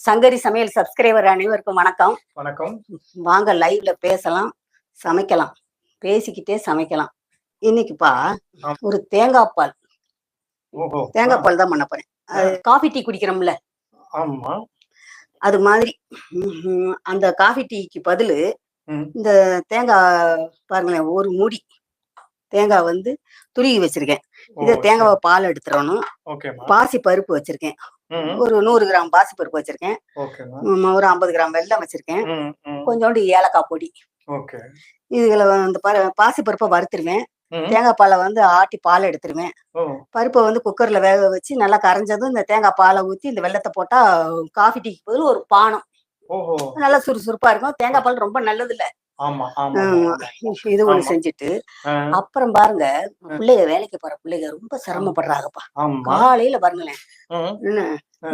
சங்கரி சமையல் சப்ஸ்கிரைபர் அனைவருக்கும் வணக்கம். வணக்கம். வாங்க லைவ்ல பேசலாம் சமைக்கலாம் பேசிக்கிட்டே சமைக்கலாம். இன்னைக்குப்பா. ஒரு தேங்காய் பால். தேங்காய் பால் தான் பண்ண போறேன். அது காஃபி டீ குடிக்கிறோம்ல. அது மாதிரி. அந்த காஃபி டீக்கு பதிலு. இந்த தேங்காய் பாருங்களேன் ஒரு மூடி தேங்காய் வந்து துருகி வச்சிருக்கேன். இதை தேங்காவை பால் எடுத்துடணும். பாசி பருப்பு வச்சிருக்கேன். ஒரு நூறு கிராம் பாசி பருப்பு வச்சிருக்கேன். ஒரு ஐம்பது கிராம் வெல்லம் வச்சிருக்கேன். கொஞ்சோண்டு ஏலக்காய் பொடி. இதுல வந்து பாரு பாசி பருப்பை வறுத்துருவேன். தேங்காய் பாலை வந்து ஆட்டி பால் எடுத்துருவேன். பருப்பை வந்து குக்கர்ல வேக வச்சு நல்லா கரைஞ்சதும் இந்த தேங்காய் பாலை ஊத்தி இந்த வெள்ளத்தை போட்டா காஃபி டீக்கு பதில் ஒரு பானம். நல்லா சுறுசுறுப்பா இருக்கும். தேங்காய் பால் ரொம்ப நல்லது இல்ல. இது ஒண்ணு. செஞ்சுட்டு அப்புறம் பாருங்க பிள்ளைங்க வேலைக்கு போற பிள்ளைங்க ரொம்ப சிரமப்படுறாங்கப்பா. காலையில பாருங்களேன்.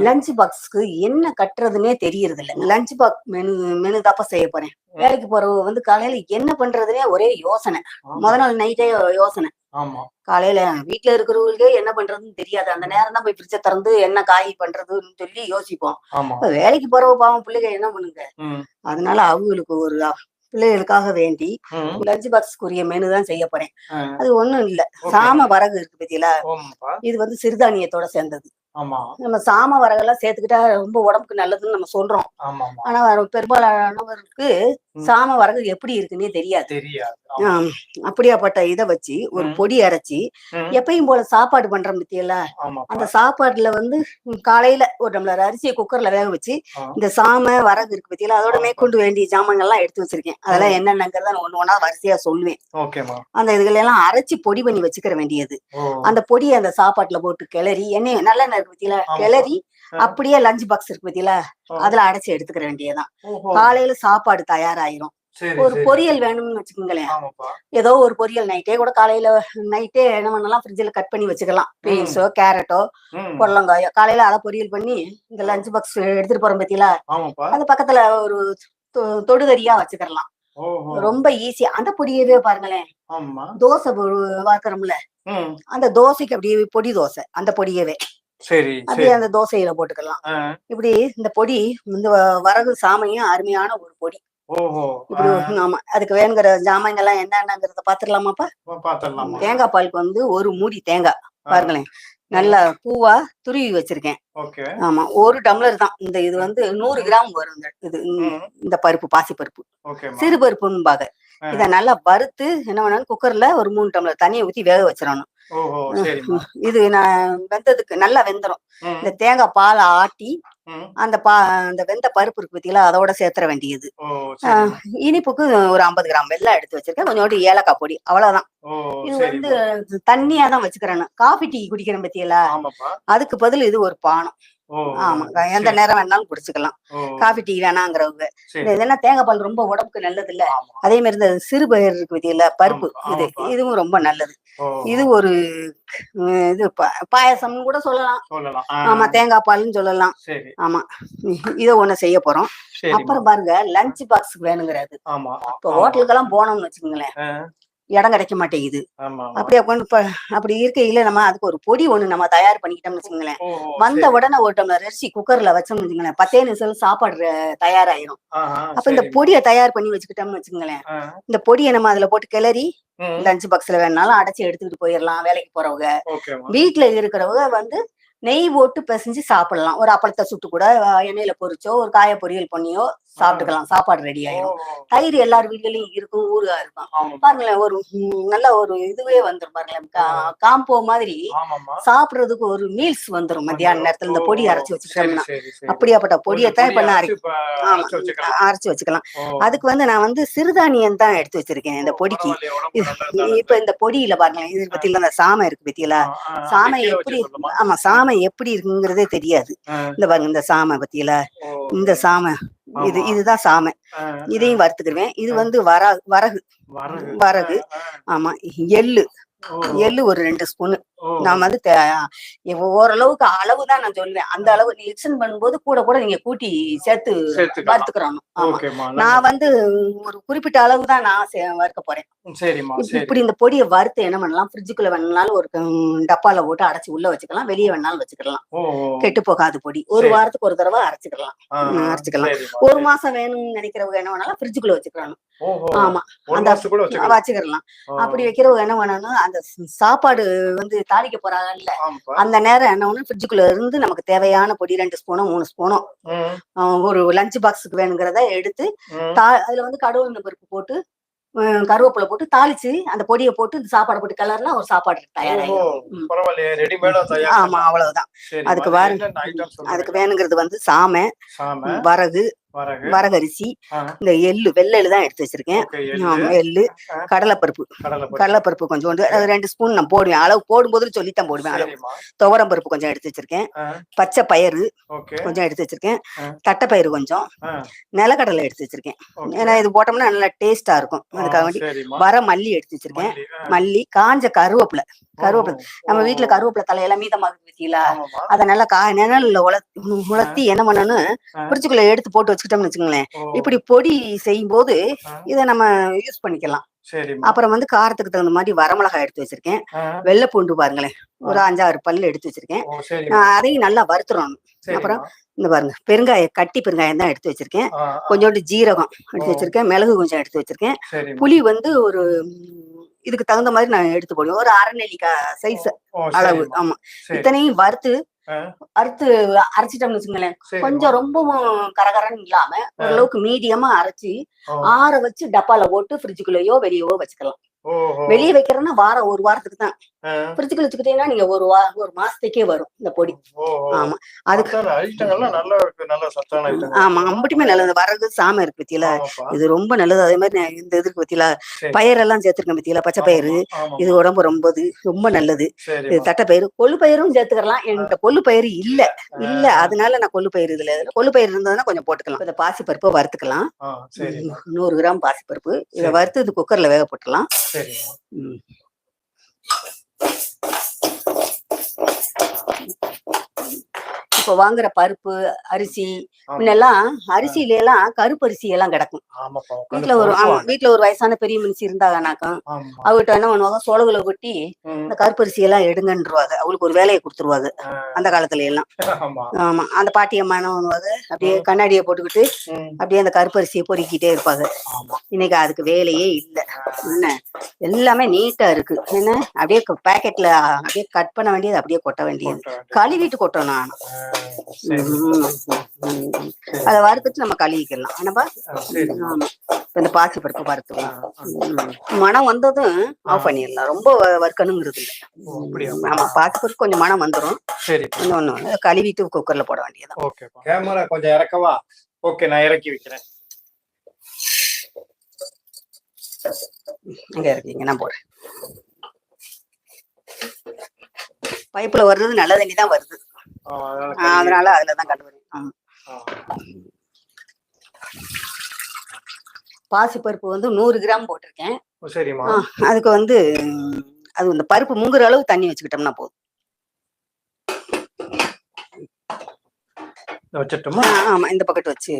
லஞ்ச் பாக்ஸ்க்கு என்ன கட்டுறதுன்னே தெரியறது இல்ல லஞ்ச் பாக்ஸ் மெனு மெனு தாப்பா செய்ய போறேன். வேலைக்கு போறவங்க வந்து காலையில என்ன பண்றதுனே ஒரே யோசனை. முத நாள் நைட்டே யோசனை. காலையில வீட்டுல இருக்கிறவங்களுக்கே என்ன பண்றதுன்னு தெரியாது. அந்த நேரம் தான் போய் ஃப்ரிட்ஜை திறந்து என்ன காய் பண்றதுன்னு சொல்லி யோசிப்போம். வேலைக்கு போறவ பாவம் பிள்ளைங்க என்ன பண்ணுங்க? அதனால அவங்களுக்கு ஒரு பிள்ளைகளுக்காக வேண்டி லஞ்ச் பாக்ஸ்க்குரிய மெனு தான் செய்ய போறேன். அது ஒண்ணும் இல்ல. சாம வரகு இருக்கு பத்தியில இது வந்து சிறுதானியத்தோட சேர்ந்தது. நம்ம சாம வரகெல்லாம் சேர்த்துக்கிட்டா ரொம்ப உடம்புக்கு நல்லதுன்னு நம்ம சொல்றோம். ஆனா பெரும்பாலானவருக்கு. சாம வரகு எப்படி இருக்குன்னே தெரியாது. அப்படியாப்பட்ட இத வச்சு ஒரு. பொடி அரைச்சி எப்பயும் போல சாப்பாடு பண்றோம் பத்தியல ஆமாப்பா அந்த சாப்பாடுல வந்து காலையில ஒரு டம்ளர் அரிசியை குக்கர்ல வேக வச்சு. இந்த சாமை வரகு இருக்கு பத்தியில அதோட. மேற்கொண்டு வேண்டிய ஜாமான்கள்லாம் எடுத்து வச்சிருக்கேன். அதெல்லாம் என்னென்னங்கிறத நான் ஒண்ணு ஒண்ணா வரிசையா சொல்லுவேன். அந்த இதுகளை எல்லாம் அரைச்சு பொடி பண்ணி வச்சுக்கிற வேண்டியது. அந்த பொடியை அந்த சாப்பாட்டுல போட்டு கிளறி எண்ணெய் நல்லெண்ணெய் இருக்கு பத்தியில. கிளறி. அப்படியே லஞ்ச் பாக்ஸ் இருக்கு பத்தியில. அதுல அடைச்சு எடுத்துக்கிற வேண்டியதுதான். காலையில சாப்பாடு தயாராயிரும். ஒரு. பொரியல் வேணும்னு வச்சுக்கோங்களேன். ஏதோ ஒரு பொரியல் நைட்டே கூட காலையில நைட்டே என்ன பண்ணலாம்? ஃப்ரிட்ஜில் கட் பண்ணி வச்சுக்கலாம். பீன்ஸோ கேரட்டோ புடலங்காயோ. காலையில அதை பொரியல் பண்ணி இந்த லஞ்ச் பாக்ஸ் எடுத்துட்டு போறோம் பத்தியில அது பக்கத்துல ஒரு தொடுதறியா வச்சுக்கலாம். ரொம்ப ஈஸியா அந்த பொடியவே பாருங்களேன். தோசை வாக்குறோம்ல அந்த தோசைக்கு அப்படியே பொடி தோசை. அந்த பொடியவே. சரி அப்படியே அந்த தோசையில போட்டுக்கலாம். இப்படி இந்த பொடி இந்த வரகு சாமையும் அருமையான ஒரு பொடி. ஆமா அதுக்கு வேணுங்கிற ஜாமான்கள்லாம் என்னென்னங்கிறத பாத்துடலாமாப்பா தேங்காய் பாலுக்கு வந்து ஒரு மூடி தேங்காய் பாருங்களேன். நல்லா பூவா துருவி வச்சிருக்கேன். ஆமா ஒரு டம்ளர் தான். இந்த இது வந்து நூறு கிராம் வரும் இந்த இது இந்த- பருப்பு பாசி பருப்பு சிறு பருப்புன்பாங்க ஆ. இத நல்லா வறுத்து என்ன பண்ணணும் குக்கர்ல ஒரு மூணு டம்ளர் தண்ணியை ஊத்தி வேக வச்சிடணும். இது நான் வெந்ததுக்கு நல்லா வெந்துடும் இந்த தேங்காய் பாலை ஆட்டி. அந்த பா அந்த வெந்த பருப்பு இருக்கு பத்தியில அதோட சேர்த்துற வேண்டியது. இனிப்புக்கு ஒரு ஐம்பது கிராம் வெல்லம் எடுத்து வச்சிருக்கேன். கொஞ்சோண்டு ஏலக்காய் பொடி அவ்வளவுதான். இது வந்து தண்ணியா தான் வச்சுக்கிறேன் காஃபி டீ குடிக்கிறேன் ஆமாப்பா அதுக்கு பதில் இது ஒரு பானம். ஓ ஆமாங்க எந்த நேரம் வேணாலும் குடிச்சுக்கலாம். காஃபி டீ வேணாங்கிறவங்க. இதெல்லாம் தேங்காய் பால் ரொம்ப உடம்புக்கு நல்லது இல்ல. அதே மாதிரி இந்த சிறு பயிர் இருக்கு பத்தியில பருப்பு. இது. இதுவும் ரொம்ப நல்லது. இது ஒரு இது பாயாசம்னு கூட சொல்லலாம். ஆமா தேங்காய் பால்னு சொல்லலாம். ஆமா. இத ஒண்ணு செய்ய போறோம். அப்புறம் பாருங்க லஞ்ச் பாக்ஸ்க்கு வேணுங்கிறது இப்போ ஹோட்டலுக்கெல்லாம் போனோம்னு வச்சுக்கோங்களேன். இடம் கிடைக்க மாட்டேங்குது. அப்படியே உட்காந்து அப்படி இருக்கையில நம்ம அதுக்கு ஒரு பொடி ஒண்ணு நம்ம தயார் பண்ணிக்கிட்டோம்னு வச்சுக்கோங்களேன். வந்த. உடனே ஒரு டம்ளர் அரிசி குக்கர்ல வச்சோம்னு வச்சுக்கோங்களேன். பத்தே நிமிஷம் சாப்பாடு தயாராயிரும். அப்ப இந்த. பொடியை தயார் பண்ணி வச்சுக்கிட்டோம்னு வச்சுக்கோங்களேன். இந்த பொடியை நம்ம அதுல போட்டு கிளறி ம், லஞ்ச் பாக்ஸ்ல வேணாலும் அடைச்சு எடுத்துக்கிட்டு போயிடலாம் வேலைக்கு போறவங்க. வீட்டுல இருக்கிறவங்க வந்து நெய் போட்டு பிசைஞ்சு சாப்பிடலாம். ஒரு அப்பளத்தை சுட்டு கூட எண்ணெயில பொரிச்சோ ஒரு காய பொரியல் பண்ணியோ சாப்பிட்டுக்கலாம் சாப்பாடு ரெடி ஓ, தயிர் எல்லார் வீட்லயும் இருக்கும் ஊறுகா இருக்கும். பாருங்களேன் ஒரு நல்ல ஒரு இதுவே வந்துரும் பாருங்களேன். காம்போ மாதிரி. சாப்பிடுறதுக்கு ஒரு மீல்ஸ் வந்துரும் மத்தியான நேரத்துல. இந்த பொடி அரைச்சு வச்சுக்கிட்டோம்னா. அப்படியாப்பட்ட பொடியத்தான் இப்ப நான் அரைச்சு வச்சுக்கலாம். அதுக்கு வந்து நான் வந்து சிறுதானியம் தான் எடுத்து வச்சிருக்கேன் இந்த பொடிக்கு. இப்ப இந்த பொடியில பாருங்களேன் இது பத்தியில அந்த சாமை இருக்கு பத்தியில. சாமை எப்படி? ஆமா சாமை எப்படி இருக்குங்கிறதே தெரியாது. இந்த பாருங்க இந்த சாமை பத்தியில. இந்த சாமை இது. இதுதான் சாமை. இதையும் வறுத்துக்கிடுவேன் இது. வந்து வர வரகு. வரகு. ஆமா எள்ளு. எள்ளு ஒரு ரெண்டு ஸ்பூனு. நான் வந்து ஓரளவுக்கு அளவு தான் நான் சொல்லுவேன். அந்த அளவு நீ எக்ஸ்டெண்ட் பண்ணும்போது கூட கூட நீங்க கூட்டி சேர்த்து. வறுத்துக்கிறோம் நான் வந்து ஒரு குறிப்பிட்ட அளவு தான் நான் வறுக்க போறேன். இப்படி இந்த பொடியை வறுத்து என்ன பண்ணலாம்? ஃப்ரிட்ஜுக்குள்ள வேணாலும் ஒரு டப்பால போட்டு அடைச்சு உள்ள வச்சுக்கலாம். வெளியே வேணாலும் வச்சுக்கலாம். கெட்டு போகாது பொடி. ஒரு. வாரத்துக்கு ஒரு தடவை அரைச்சுக்கலாம். அரைச்சுக்கலாம். ஒரு. மாசம் வேணும்னு நினைக்கிறவங்க என்ன வேணாலும் ஃப்ரிட்ஜுக்குள்ள வச்சுக்கலாம் ஆமா. அந்த- வச்சுக்கலாம் அப்படி வைக்கிறவங்க என்ன பண்ணணும் அந்த சாப்பாடு வந்து தாளிக்க போறாங்கல்ல. அந்த நேரம் என்ன பண்ணணும் ஃப்ரிட்ஜுக்குள்ள இருந்து நமக்கு தேவையான பொடி ரெண்டு ஸ்பூனோ மூணு ஸ்பூனோ ம், ஆஹ் ஒரு லஞ்ச் பாக்ஸுக்கு வேணுங்கிறத எடுத்து. தா அதுல வந்து கடவுள் பருப்பு போட்டு கருவேப்பிலை போட்டு தாளிச்சு அந்த பொடியை போட்டு இந்த சாப்பாடு போட்டு கலர்னா ஒரு சாப்பாடு தயாராகும் ஆமா அவ்வளவுதான். அதுக்கு சொல்லுங்க. அதுக்கு வேணுங்கிறது வந்து சாமை வரகு வரகரிசி இந்த எள்ளு வெள்ளை எள்ளு தான் எடுத்து வச்சிருக்கேன். எள்ளு. கடலைப்பருப்பு. கடலைப்பருப்பு. கடலைப்பருப்பு கொஞ்சோண்டு அது ரெண்டு ஸ்பூன் நான் போடுவேன். அளவு போடும்போது சொல்லித்தான் போடுவேன் அளவு. துவரம் பருப்பு கொஞ்சம் எடுத்து வச்சிருக்கேன். பச்சை பயிறு கொஞ்சம் எடுத்து வச்சிருக்கேன். தட்டைப்பயிறு கொஞ்சம். நிலக்கடலை எடுத்து வச்சிருக்கேன். ஏன்னா இது போட்டோம்னா நல்லா டேஸ்டா இருக்கும். அதுக்காக வேண்டி. வர மல்லி எடுத்து வச்சிருக்கேன். மல்லி, காஞ்ச கருவேப்பிலை. கருவேப்பிலை. நம்ம வீட்டுல கருவேப்பிலை தலையெல்லாம் மீதமாக ஆமாம்மா. அத நல்லா கா நிழல்ல உலர்த்தி உலர்த்தி என்ன பண்ணணும். ஃப்ரிட்ஜுக்குள்ள எடுத்து போட்டு வச்சுக்கிட்டோம்னு வச்சுக்கோங்களேன். இப்படி பொடி செய்யும் போது இதை நம்ம யூஸ் பண்ணிக்கலாம். அப்புறம் வந்து காரத்துக்கு தகுந்த மாதிரி வரமிளகாய் எடுத்து வச்சிருக்கேன். வெள்ளை பூண்டு பாருங்களேன். ஒரு அஞ்சாறு பல்லு எடுத்து வச்சிருக்கேன். அதையும் நல்லா வறுத்துறணும். அப்புறம் இந்த பாருங்க பெருங்காயம் கட்டி பெருங்காயம் தான் எடுத்து வச்சிருக்கேன். கொஞ்சோண்டு ஜீரகம் எடுத்து. வச்சிருக்கேன். மிளகு கொஞ்சம் எடுத்து வச்சிருக்கேன். புளி வந்து ஒரு இதுக்கு தகுந்த மாதிரி நான் எடுத்து போடுவேன். ஒரு அரை நெல்லிக்காய் சைஸ் அளவு. ஆமா. இத்தனையும் வறுத்து அறுத்து அரைச்சிட்டோம்னு வச்சுங்களேன். கொஞ்சம் ரொம்பவும் கரகரன்னு இல்லாம ஓரளவுக்கு மீடியமா அரைச்சி ஆற வச்சு டப்பால போட்டு ஃப்ரிட்ஜுக்குள்ளேயோ வெளியவோ வச்சுக்கலாம். வெளியே வைக்கிறேன்னா வாரம் ஒரு வாரத்துக்கு தான். ஆ, ஃப்ரிட்ஜுக்குள்ள வச்சுக்கிட்டீங்கன்னா நீங்க ஒரு வா ஒரு மாசத்துக்கே வரும் இந்த பொடி. ஆமா. அதுக்கு ஆமா. அம்பட்டுமே நல்லது. வரகு சாமை இருக்கு பத்தியில. இது ரொம்ப நல்லது. அதே மாதிரி இந்த இதுக்கு பத்தியில. பயிரெல்லாம் சேர்த்திருக்கேன் பத்தியில. பச்சை பயிறு. இது உடம்பு ரொம்ப இது ரொம்ப நல்லது. இது. தட்டைப்பயிறு கொள்ளு பயிரும் சேர்த்துக்கலாம் என்கிட்ட கொள்ளு பயிறு இல்ல. இல்ல. அதனால நான் கொள்ளு பயிறு இதுல கொள்ளு பயிர் இருந்ததுன்னா கொஞ்சம் போட்டுக்கலாம். இந்த பாசி பருப்பை வறுத்துக்கலாம். நூறு கிராம் பாசி பருப்பு இதை. வறுத்து இது குக்கர்ல வேக போட்டுலாம் சரிம்மா. இப்போ வாங்குற பருப்பு அரிசி. முன்னெல்லாம் அரிசியில எல்லாம் கருப்பரிசி எல்லாம் கிடக்கும் வீட்டுல ஒரு. வீட்டுல ஒரு வயசான பெரிய மனுஷி இருந்தாங்கனாக்கும் ஆமா. அவகிட்ட என்ன பண்ணுவாங்க சோளகுல கொட்டி இந்த கருப்பரிசி எல்லாம் எடுங்கன்றுவாங்க. அவளுக்கு ஒரு வேலையை கொடுத்துருவாங்க அந்த காலத்துல எல்லாம் ஆமா. அந்த பாட்டி அம்மா என்ன பண்ணுவாங்க அப்படியே கண்ணாடியை போட்டுக்கிட்டு அப்படியே அந்த கருப்பரிசியை பொறுக்கிட்டே இருப்பாங்க. இன்னைக்கு அதுக்கு வேலையே இல்ல. என்ன? எல்லாமே நீட்டா இருக்கு. என்ன? அப்படியே பாக்கெட்ல அப்படியே கட் பண்ண வேண்டியது அப்படியே கொட்ட வேண்டியது. கழுவிட்டு கொட்டணும். அதை வறுத்துட்டு நம்ம கழுவிக்கலாம். ஆனாப்பா. ஆமா. இந்த பாசி பருப்பு வறுத்துக்கலாம். மனம் வந்ததும் ஆஃப் பண்ணிடலாம். ரொம்ப வறுக்கணுங்கிறது? ஆமா. பாசி பருப்பு கொஞ்சம் மனம் வந்துரும். சரி இன்னொன்னு கழுவிட்டு குக்கர்ல போட வேண்டியது ஓகேப்பா கேமரா கொஞ்சம் இறக்கவா ஓகே நான் இறக்கி வைக்கிறேன். இங்க இருக்கீங்க நான் போடுறேன். பைப்புல வர்றது நல்ல தண்ணி தான் வருது. அதனால அதுலதான் கழுவுறேன் ஆமா. ஆ, பாசி பருப்பு வந்து நூறு கிராம் போட்டிருக்கேன். அதுக்கு வந்து அது இந்த பருப்பு முங்குற அளவு தண்ணி வச்சுக்கிட்டோம்னா போதும். ஆமா இந்த பக்கெட் வச்சு.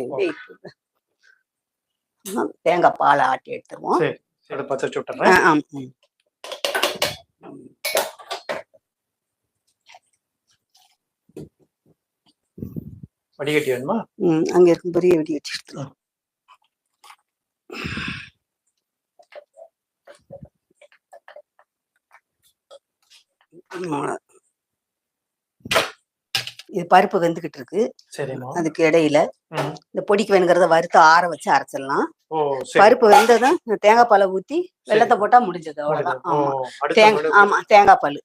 தேங்காய் பாலை ஆட்டி எடுத்துருவோம் சரி இதை பச்சை வச்சு ஆ, விட்டுறேன் ஆம், ம். வடிகட்டி வேணுமா? ம், அங்க இருக்கும் பெரிய வெடி வச்சு எடுத்துருவோம் ம், இது பருப்பு வெந்துகிட்டு இருக்கு. அதுக்கு இடையில. இந்த பொடிக்கு வேணுங்கிறத வறுத்து ஆற வச்சு அரைச்சிடலாம். பருப்பு வெந்ததும் இந்த தேங்காய் பாலை ஊத்தி வெள்ளத்தை போட்டா முடிஞ்சது அவ்வளவுதான். ஆமா. தேங்காய். ஆமா தேங்காய் பால்.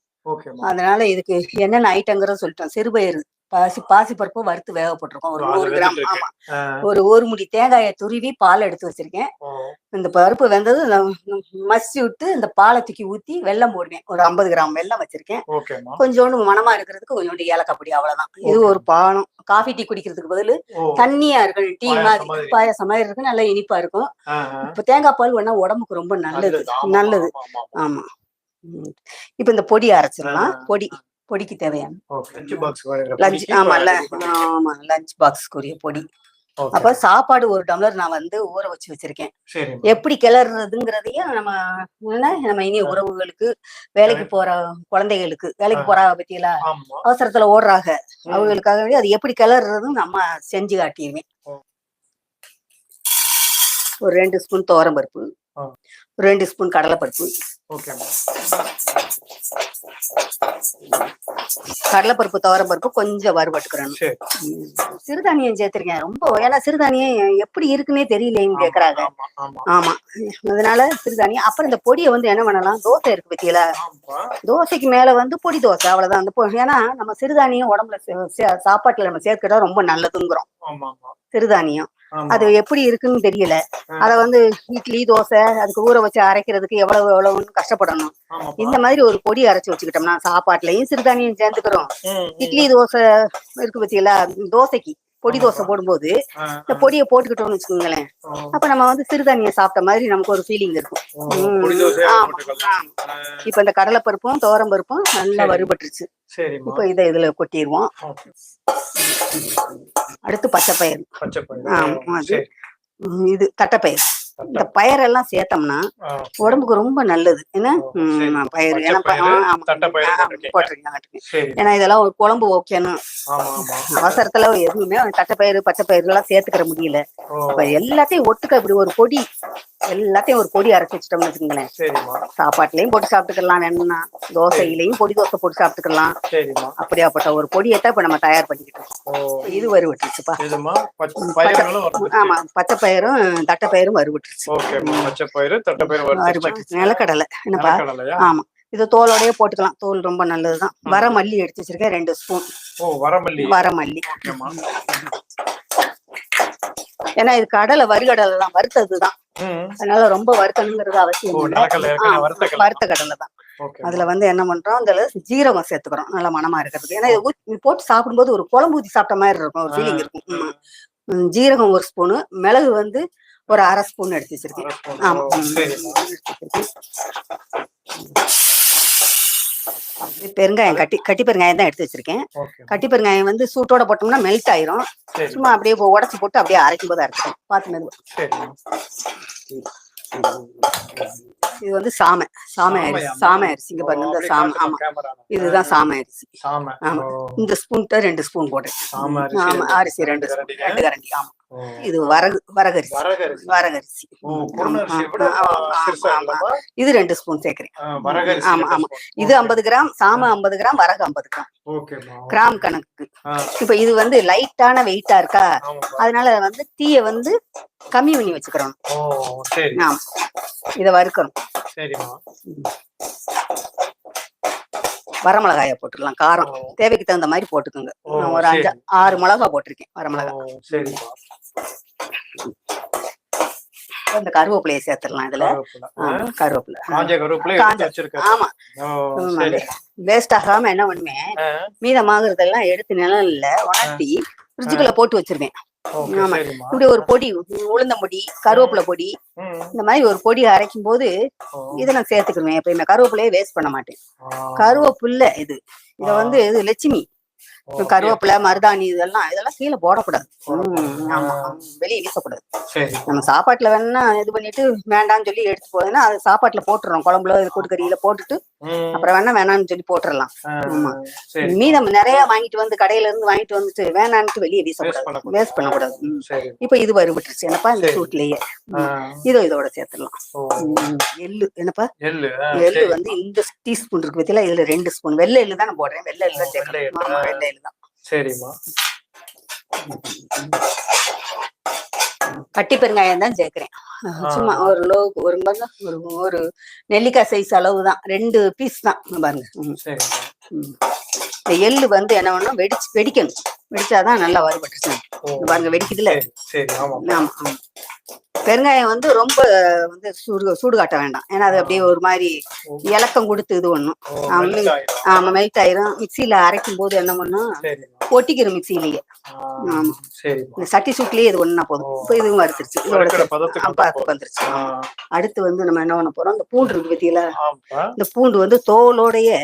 அதனால இதுக்கு என்னென்ன ஐட்டங்கிறத சொல்லிட்டோம். சிறுபயிறு. பாசி பாசி பருப்பு வறுத்து வேக போட்டிருக்கோம் ஒரு நூறு கிராம். ஆமா. ஒரு ஒரு முடி தேங்காயை துருவி பால் எடுத்து வச்சிருக்கேன். இந்த பருப்பு வெந்தது மசி விட்டு இந்த பாலை தூக்கி ஊத்தி வெல்லம் போடுவேன். ஒரு ஐம்பது கிராம் வெல்லம் வச்சிருக்கேன். கொஞ்சோண்டு மணமா இருக்கிறதுக்கு கொஞ்சோண்டு ஏலக்காய் பொடி அவ்வளவுதான். இது. ஒரு பானம் காஃபி டீ குடிக்கிறதுக்கு பதில் தண்ணியா இருக்கணும். டீ மாதிரி. பாயாசம் மாதிரி இருக்கு நல்லா இனிப்பா இருக்கும். இப்ப தேங்காய் பால் வேணா உடம்புக்கு ரொம்ப நல்லது. நல்லது. ஆமா. இப்ப இந்த பொடி அரைச்சிடலாம். பொடி. பொடிக்கு தேவையான லஞ்ச் ஆமால ஆமா லஞ்ச் பாக்ஸ்க்குரிய பொடி. அப்ப சாப்பாடு ஒரு டம்ளர் நான் வந்து ஊற வச்சு வச்சிருக்கேன். சரி எப்படி கிளறதுங்கிறதையும் நம்ம என்ன, நம்ம இனி உறவுகளுக்கு வேலைக்கு போற குழந்தைகளுக்கு வேலைக்கு. போறாங்க பத்தியில ஆமா. அவசரத்துல ஓடுறாங்க. ம். அவங்களுக்காகவே அது எப்படி கிளறதுன்னு நம்ம செஞ்சு காட்டிடுவேன். ஒரு ரெண்டு ஸ்பூன் துவரம் பருப்பு. ஒரு ரெண்டு ஸ்பூன் கடலைப்பருப்பு. ஓகேம்மா. கடலைப்பருப்பு துவரம் பருப்பு கொஞ்சம் வறுபட்டுக்கிறணும். சிறுதானியம் சேர்த்திருக்கேன். ரொம்ப ஏன்னா சிறுதானியம் எப்படி இருக்குன்னே தெரியலேன்னு கேக்குறாங்க. ஆமா அதனால சிறுதானியம். அப்புறம் இந்த பொடியை வந்து என்ன பண்ணலாம்? தோசை இருக்கு பத்தியில. தோசைக்கு மேல வந்து பொடி தோசை. அவ்வளவுதான். அந்த ஏன்னா நம்ம சிறுதானியம் உடம்புல சாப்பாட்டுல நம்ம சேர்க்கிறதா ரொம்ப நல்லதுங்கிறோம். சிறுதானியம். அது எப்படி இருக்குன்னு தெரியல. அத வந்து இட்லி தோசை அதுக்கு ஊற வச்சு அரைக்கிறதுக்கு எவ்வளவு எவ்வளவுன்னு கஷ்டப்படணும். இந்த மாதிரி ஒரு பொடி அரைச்சு வச்சுக்கிட்டோம்னா சாப்பாட்டுலயும் சிறுதானியம் சேர்ந்துக்கிறோம். இட்லி தோசை இருக்கு பத்தியல தோசைக்கு பொடி தோசை. போடும்போது இந்த. பொடியை போட்டுக்கிட்டோம்னு வச்சுக்கோங்களேன். அப்ப நம்ம வந்து சிறுதானியம் சாப்பிட்ட மாதிரி நமக்கு ஒரு ஃபீலிங் இருக்கும். இப்ப இந்த கடலைப்பருப்பும் துவரம் பருப்பும் நல்லா. வறுபட்டுருச்சு. இப்ப இதை இதுல கொட்டிடுவோம். அடுத்து பச்சை பயிர். ஆமா, இது தட்டைப்பயிர் இந்த. பயரெல்லாம் சேர்த்தோம்னா உடம்புக்கு ரொம்ப நல்லது. ம், பயிர் ஏன்னா. போட்டிருக்கேன், ஏன்னா இதெல்லாம் ஒரு குழம்பு ஆமா அவசரத்துல எதுவுமே தட்டைப்பயிறு பச்சை பயிறு எல்லாம் சேர்த்துக்கிற முடியல. எல்லாத்தையும் ஒட்டுக்க இப்படி ஒரு பொடி எல்லாத்தையும் ஒரு பொடி அரைச்சு வச்சிட்டோம்னு வச்சுக்கோங்களேன். சாப்பாட்டுலயும் போட்டு சாப்பிட்டுக்கலாம் வேணும்னா தோசையிலையும் பொடி தோசை போட்டு சாப்பிட்டுக்கலாம். அப்படியாப்பட்ட ஒரு பொடியை தான் இப்ப நம்ம தயார் பண்ணிக்கிட்டோம் இது வறுவிட்டுருச்சுப்பா. ஆமா பச்சை பயிரும் தட்டை பயிரும் வறுவிட்டுருச்சு. நிலக்கடலை. என்னப்பா? ஆமா. இது தோலோடயே போட்டுக்கலாம். தோல் ரொம்ப நல்லதுதான். வர மல்லி எடுத்து வச்சிருக்கேன் ரெண்டு ஸ்பூன். வரமல்லி வர மல்லி. ஓகேம்மா. ஏன்னா இது கடலை வறுகடலை தான் வறுத்ததுதான் அதனால ரொம்ப வறுக்கணுங்கிறது அவசியம் வறுத்த கடலை தான் அதுல வந்து என்ன பண்றோம்? அதுல ஜீரகம் சேர்த்துக்கிறோம். நல்ல மனமா இருக்கிறதுக்கு. ஏன்னா போட்டு சாப்பிடும்போது ஒரு குழம்பு ஊத்தி சாப்பிட்ட மாதிரி இருக்கும். ஒரு ஃபீலிங் இருக்கும். ஜீரகம் ஒரு ஸ்பூனு. மிளகு வந்து ஒரு அரை ஸ்பூன் எடுத்து வச்சிருக்கேன். ஆமா. பெருங்காயம் கட்டி கட்டி பெருங்காயம் தான் எடுத்து வச்சிருக்கேன். கட்டி பெருங்காயம் வந்து சூட்டோட போட்டோம்னா மெல்ட் ஆயிரும். சும்மா அப்படியே உடச்சு போட்டு அப்படியே அரைக்கும் போது அரைச்சிடும் பார்த்து இது வந்து சாமை. சாமை அரிசி? சாமை அரிசி. இங்க பாருங்க இந்த சாமை. ஆமா? இதுதான் சாமை அரிசி. ஆமா. இந்த ஸ்பூன்ட்ட ரெண்டு ஸ்பூன் அரிசி ஆமா. அரிசி ரெண்டு ஸ்பூன்? ரெண்டு கரண்டி ஆமா. இது வரகு வரகரிசி. வரகரிசி? இது ரெண்டு ஸ்பூன் சேர்க்கிறேன். ஆமா, ஆமா. இது. ஐம்பது கிராம் சாமை ஐம்பது கிராம் வரகு ஐம்பது கிராம். கிராம் கணக்கு. இப்ப இது வந்து லைட்டான வெயிட்டா இருக்கா. அதனால வந்து தீய வந்து கம்மி பண்ணி வச்சுக்கிறோம் ஆமா. இத வறுக்கணும். சரிம்மா. வரமிளகாய போட்டுடலாம் காரம். தேவைக்கு தகுந்த மாதிரி போட்டுக்கோங்க. ஒரு அஞ்சு. ஆறு மிளகா போட்டிருக்கேன் வரமிளகா. இந்த கருவேப்பிலையை சேர்த்துடலாம் இதுல. கருவேப்பிலை. காஞ்ச ஆமா. வேஸ்ட் ஆகாம என்ன பண்ணுவேன்? மீதமாகறதெல்லாம் எடுத்து நிழல்ல உணர்த்தி ஃப்ரிட்ஜுக்குள்ள போட்டு வச்சிருவேன். ஆமா. இப்படி ஒரு பொடி உளுந்த பொடி கருவேப்பிலை பொடி இந்த மாதிரி ஒரு பொடி அரைக்கும் போது இதை நான் சேர்த்துக்கிடுவேன் எப்பயுமே கருவேப்பிலையே வேஸ்ட் பண்ண மாட்டேன். கருவேப்பில்லை இது. இத. வந்து இது லட்சுமி. கருவேப்பிலை மருதாணி இதெல்லாம் இதெல்லாம் கீழே போடக்கூடாது. ஆமா வெளியே வீசக்கூடாது. நம்ம சாப்பாட்டுல வேணா இது பண்ணிட்டு வேண்டாம்னு சொல்லி எடுத்து போதுன்னா அது சாப்பாட்டுல போட்டுறோம் குழம்புல கூட்டுக்கறியில போட்டுட்டு அப்புறம் வேணா வேணாம்னு சொல்லி போட்டுறலாம். ஆமா. மீதம் நிறைய வாங்கிட்டு வந்து கடையில இருந்து வாங்கிட்டு வந்துட்டு வேணான்ட்டு வெளியே வீசக்கூடாது. பண்ணக்கூடாது. வேஸ்ட் பண்ணக்கூடாது. இப்ப இது வறுபட்டுருச்சு என்னப்பா இந்த. சூட்லயே? இதோ இதோட சேர்த்துடலாம். எள்ளு. என்னப்பா? எள்ளு. வந்து இந்த டீஸ்பூன் இருக்கு பத்தியில இதுல ரெண்டு ஸ்பூன். வெள்ளை எள்ளு தான் போடுறேன். வெள்ளை எள்ளு தான் ஓ, சேர்க்கணும். வெள்ளை எள்ளு தான் சரிம்மா. கட்டி பெருங்காயம் தான் சேர்க்கிறேன். சும்மா ஒரு லோ ஒரு பாருங்க, ஒரு ஒரு நெல்லிக்காய் சைஸ் அளவு தான் ரெண்டு பீஸ் தான் பாருங்க. இந்த எள்ளு வந்து என்ன பண்ணணும் வெடிச்சு வெடிக்கணும். வெடிச்சாதான் நல்லா வறுபட்டுச்சு. பாருங்க வெடிக்குதுல. பெருங்காயம் வந்து ரொம்ப வந்து சூடு சூடு காட்ட வேண்டாம். ஏன்னா அது அப்படியே ஒரு மாதிரி இலக்கம் கொடுத்து இது ஆயிடும். ஆமா மெல்ட் ஆயிரும். மிக்சியில அரைக்கும் போது என்ன பண்ணும் ஒட்டிக்கிறோம் மிக்சியிலேயே. ஆமா. இந்த சட்டி சூட்லயே இது ஒண்ணா போதும். இப்போ இதுவும் வறுத்துருச்சு. இதோட வந்துருச்சு. அடுத்து வந்து நம்ம என்ன பண்ண போறோம்? இந்த பூண்டு இருக்கு பத்தியில இந்த பூண்டு வந்து தோலோடயே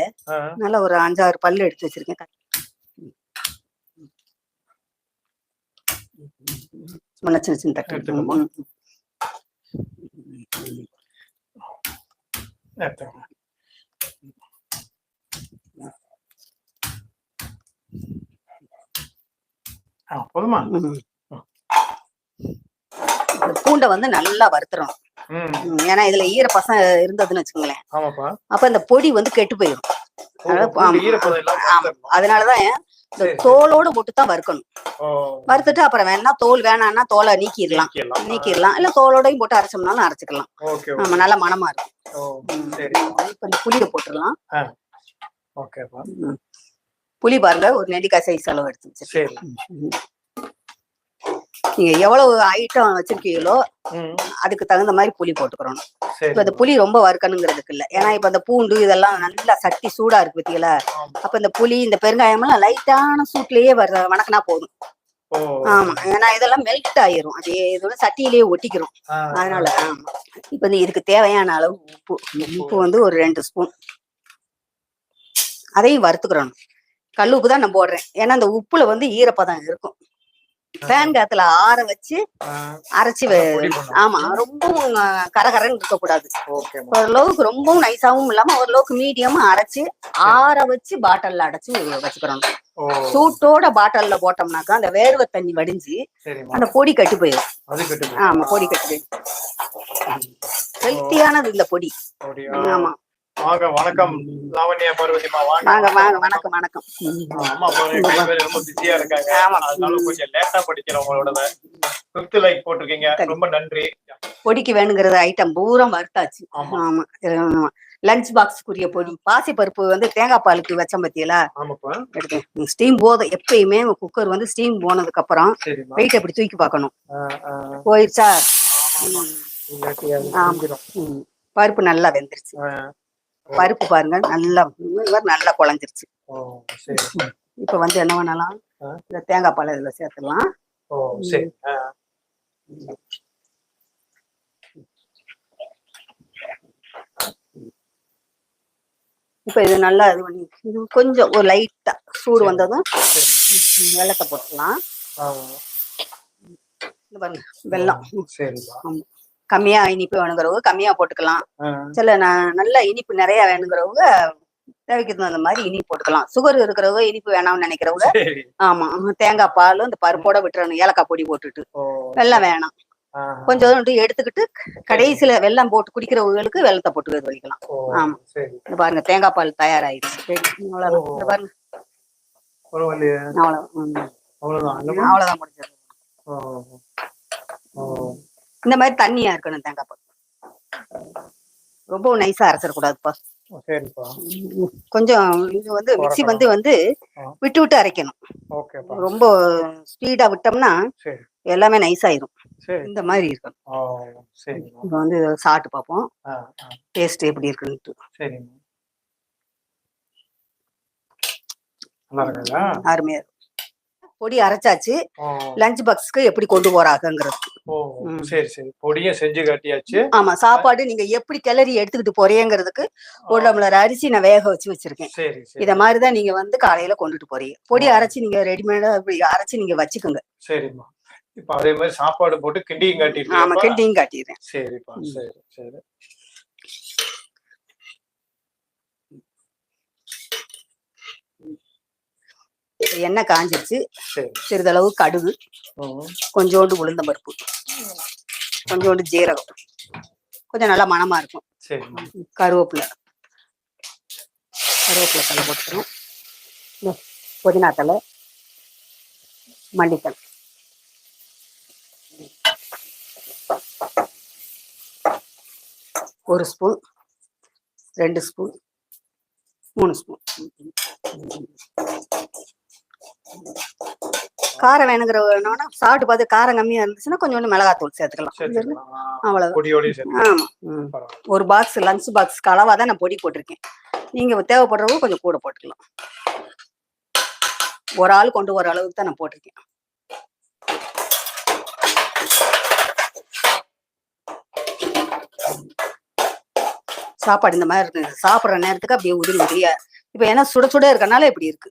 நல்ல ஒரு அஞ்சாறு பல்லு எடுத்து வச்சிருக்கேன். சும்மா சின்ன சின்ன. ஆ, போதுமா? பூண்டை வந்து நல்லா வறுத்துறோம் ம். ம், ஏன்னா இதுல ஈரப்பசம் இருந்ததுன்னு வச்சுக்கோங்களேன். அப்ப இந்த பொடி வந்து கெட்டு போயிடும் அதனாலதான் இந்த. தோலோட போட்டு தான் வறுக்கணும் வறுத்துட்டு அப்புறம் வேணா தோல் வேணாம்னா தோலை நீக்கிடலாம். நீக்கிடலாம். இல்ல தோலோடையும் போட்டு அரைச்சோம்னாலும் அரைச்சிக்கலாம். ஆமா நல்ல மனமா இருக்கும். இப்ப புளியை போட்டுடலாம். புளி பாருங்க ஒரு நெல்லிக்காய் சைஸ் அளவு எடுத்து வச்சிருக்கேன். சரி. நீங்க எவ்வளவு ஐட்டம் வச்சிருக்கீங்களோ அதுக்கு தகுந்த மாதிரி புளி போட்டுக்கிறோம் இப்ப இந்த புளி ரொம்ப வறுக்கணுங்கிறதுக்கு இல்ல. ஏன்னா இப்ப இந்த பூண்டு இதெல்லாம் நல்லா சட்டி சூடா இருக்கு ஆமா. அப்ப இந்த புளி இந்த பெருங்காயம் எல்லாம் லைட்டான சூட்லயே வர வணக்கினா போதும். ஆமா. ஏன்னா இதெல்லாம் மெல்ட் ஆயிரும். அதே இதோட சட்டியிலேயே ஒட்டிக்கிறோம். அதனால ஆமா. இப்ப இந்த இதுக்கு தேவையான அளவு உப்பு. உப்பு. வந்து ஒரு ரெண்டு ஸ்பூன். அதையும் வறுத்துக்கிறோம் கல் உப்பு தான் நான் போடுறேன். ஏன்னா அந்த உப்புல வந்து ஈரப்பதம் இருக்கும். ஃபேன் காத்துல ஆற வச்சு அரைச்சி. ஆமா ரொம்பவும் கரகரன்னு இருக்கக்கூடாது. ஓகேம்மா ஓரளவுக்கு ரொம்பவும் நைஸாவும் இல்லாம ஓரளவுக்கு மீடியமா அரைச்சு ஆற வச்சு பாட்டில்ல அடைச்சு வச்சுக்கிறோம் சூட்டோட பாட்டில்ல போட்டோம்னாக்கா அந்த வேர்வை தண்ணி வடிஞ்சு அந்த பொடி கட்டி போயிடும் ஆமா பொடி கட்டி போயிடும் ஹெல்த்தியானது இந்த பொடி. ஆமா. வாங்க வணக்கம் லாவண்யா பார்வதிமா வாங்க. வாங்க வணக்கம் வணக்கம். வேற ரொம்ப பிஸியா இருக்காங்க. ஆமா. அதனால கொஞ்சம் லேட்டா படிக்கிறேன் உங்களோட ஃபிஃப்த் லைக் போட்டிருக்கீங்க. ரொம்ப நன்றி. பொடிக்கு வேணுங்கிறது ஐட்டம் பூரா வறுத்தாச்சு. ஆமா. ஆமா. ஆமா. லஞ்ச் பாக்ஸ்க்குரிய பொடி. பாசி பருப்பு வந்து தேங்காய் பாலுக்கு வச்சம் பத்தியல? ஸ்டீம் போதும் எப்பயுமே குக்கர் வந்து ஸ்டீம் போனதுக்கு அப்புறம் வெயிட் அப்படி தூக்கி பார்க்கணும். ஆமா. ஆமா. ம். பருப்பு நல்லா வெந்துருச்சு. பருப்பு பாருங்க நல்லா நல்லா குழஞ்சிருச்சு. சரி. இப்ப வந்து என்ன பண்ணலாம். இந்த தேங்காய் பால் இதுல சேர்த்துடலாம். சரி. இப்ப இது நல்லா இது பண்ணி கொஞ்சம் ஒரு லைட்டா சூடு சரி. வந்ததும் சரி. வெள்ளத்தை போட்டுக்கலாம். பாருங்க வெல்லம். சரிப்பா. கம்மியா இனிப்பு வேணுங்கிறவங்க கம்மியா போட்டுக்கலாம். சில நல்ல இனிப்பு நிறைய வேணுங்கிறவங்க தேவைக்கு தகுந்த மாதிரி இனிப்பு போட்டுக்கலாம். சுகர் இருக்கிறவங்க இனிப்பு வேணாம்னு நினைக்கிறவங்க ஆமா தேங்காய் பால் இந்த பருப்போட விட்டுறணும் ஏலக்காய் பொடி போட்டுட்டு. வெல்லம் வேணாம். ஆ, கொஞ்சோண்டு எடுத்துக்கிட்டு கடைசியில வெல்லம் போட்டு குடிக்கிறவங்களுக்கு வெள்ளத்தை போட்டு ஓ ஆமா. இந்த பாருங்க தேங்காய் பால் தயாராயிடுச்சு. பாருங்க. அவ்வளவுதான்? அவ்வளவுதான் முடிஞ்சது. இந்த மாதிரி தண்ணியா இருக்கணும் தேங்காய் பால் ரொம்ப நைஸா அரைச்சிடக்கூடாதுப்பா கொஞ்சம் இது வந்து மிக்ஸி வந்து வந்து. விட்டு விட்டு அரைக்கணும். ரொம்ப ஸ்பீடா விட்டோம்னா எல்லாமே நைஸ் ஆயிரும். இந்த மாதிரி இருக்கணும். இப்போ வந்து சாப்பிட்டு பார்ப்போம். டேஸ்ட் எப்படி இருக்குங்களா? அருமையா இருக்கும். பொடி அரைச்சாச்சு. லஞ்ச் பாக்ஸ்க்கு எப்படி கொண்டு ம். சரி சரி. பொடியும் செஞ்சு காட்டியாச்சு. ஆமா சாப்பாடு நீங்க எப்படி கிளறி எடுத்துக்கிட்டு போறீங்கிறதுக்கு ஒரு டம்ளர் அரிசி நான் வேக வச்சு வச்சிருக்கேன். சரி சரி. இத மாதிரிதான் நீங்க வந்து காலையில கொண்டுட்டு போறீங்க. பொடி அரைச்சு நீங்க ரெடிமேடா இப்படி அரைச்சு நீங்க வச்சுக்கோங்க. சரிம்மா. இப்ப அதே மாதிரி சாப்பாடு போட்டு கிண்டியும் ஆமா காட்டிட்டு கிண்டியும் காட்டிடுறேன். சரிப்பா. சரி சரி. எண்ணெய் காஞ்சிருச்சு. சரி. சிறிதளவு கடுகு. கொஞ்சோண்டு உளுந்தம் பருப்பு. கொஞ்சோண்டு ஜீரகம். கொஞ்சம் நல்லா மணமா இருக்கும். கருவேப்பிலை. கருவேப்பிலை தலை போட்டுக்கிறோம் புதினா தலை மல்லித்தலை ஒரு ஸ்பூன். ரெண்டு ஸ்பூன். மூணு ஸ்பூன். காரம் வேணுங்கிற வேணும்னா சாப்பிட்டு பார்த்து காரம் கம்மியா இருந்துச்சுன்னா கொஞ்சோண்டு மிளகாத்தூள் சேர்த்துக்கலாம். அவ்வளவுதான். ஆமா. ஒரு பாக்ஸ் லஞ்ச் பாக்ஸ் அளவா தான் நான் பொடி போட்டிருக்கேன். நீங்க தேவைப்படுறவங்க கொஞ்சம் கூட போட்டுக்கலாம். ஒரு ஆள் கொண்டு வர அளவுக்கு தான் நான் போட்டிருக்கேன். சாப்பாடு இந்த மாதிரி இருக்கு சாப்பிடுற நேரத்துக்கு அப்படியே உதிரி உதிரியா இப்ப ஏன்னா சுட சுட இருக்கறனால இப்படி இருக்கு.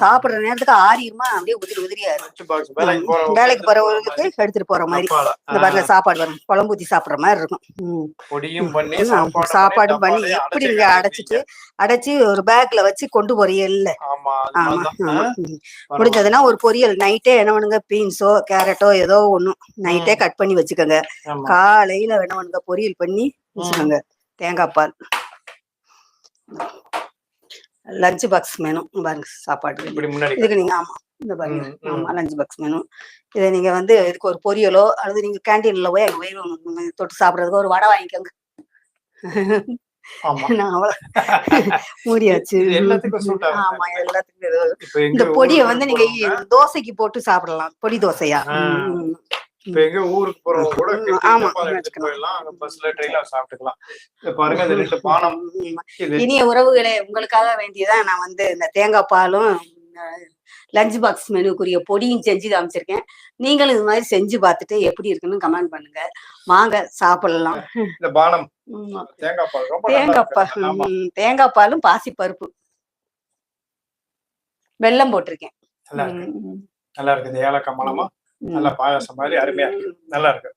சாப்பிடுற நேரத்துக்கு ஆறியுமா அப்படியே உதிரி உதிரியா இருக்கு லஞ்ச் பாக்ஸ் வேலைக்கு போறவங்க வேலைக்கு போறவங்களுக்கு எடுத்துட்டு போற மாதிரி. இந்த பாருங்க சாப்பாடு வரும். குழம்பு ஊத்தி சாப்பிடுற மாதிரி இருக்கும். ம். பொடியும் பண்ணி ம், சாப்பாடு பண்ணி எப்படி வச்சிருக்கீங்க. அடைச்சிட்டு அடைச்சு ஒரு பேக்ல வச்சு கொண்டு. பரவாயில்ல. முடிஞ்சதுன்னா ஒரு பொரியல். நைட்டே என்ன பண்ணுங்க? பீன்ஸோ கேரட்டோ ஏதோ ஒண்ணும் நைட்டே. கட் பண்ணி வச்சுக்கோங்க. காலையில வேணா பண்ணுங்க? பொரியல் பண்ணி வச்சுக்கோங்க. தேங்காய் பால். லஞ்ச் பாக்ஸ் மெனு பாருங்க சாப்பாடு இதுக்கு நீங்க ஆமா இந்த பாருங்க. ஆமா லஞ்ச் பாக்ஸ் மெனு இதை நீங்க வந்து இதுக்கு ஒரு பொரியலோ அல்லது நீங்க கேண்டீன்ல போய் அங்க வயிறு தொட்டு சாப்பிடுறதுக்கு ஒரு வடை வாங்கிக்கோங்க. மூடியாச்சு. ஆமா எல்லாத்துக்கும் இந்த பொடியை வந்து நீங்க தோசைக்கு போட்டு சாப்பிடலாம் பொடி தோசையா. இப்ப எங்க ஊருக்கு போறவங்க கூட பஸ்ல ட்ரெயின்ல சாப்பிட்டுக்கலாம். இது பாருங்க இந்த ரெண்டு பானம். இனிய உறவுகளே உங்களுக்காக வேண்டியதான் நான் வந்து இந்த தேங்காய் பாலும் லஞ்ச் பாக்ஸ் மெனுக்குரிய பொடியும் செஞ்சு காமிச்சிருக்கேன். நீங்களும் இது மாதிரி செஞ்சு பார்த்துட்டு எப்படி இருக்குன்னு கமெண்ட் பண்ணுங்க. வாங்க சாப்பிடலாம். தேங்காய் பால் ரொம்ப நல்லா தேங்காய் பாலும் பாசி பருப்பு. வெல்லம் போட்டிருக்கேன். நல்லா இருக்கு. இந்த ஏலக்காய் மணமா ம். நல்லா பாயாசம் மாதிரி அருமையா இருக்கு. நல்லா இருக்கு.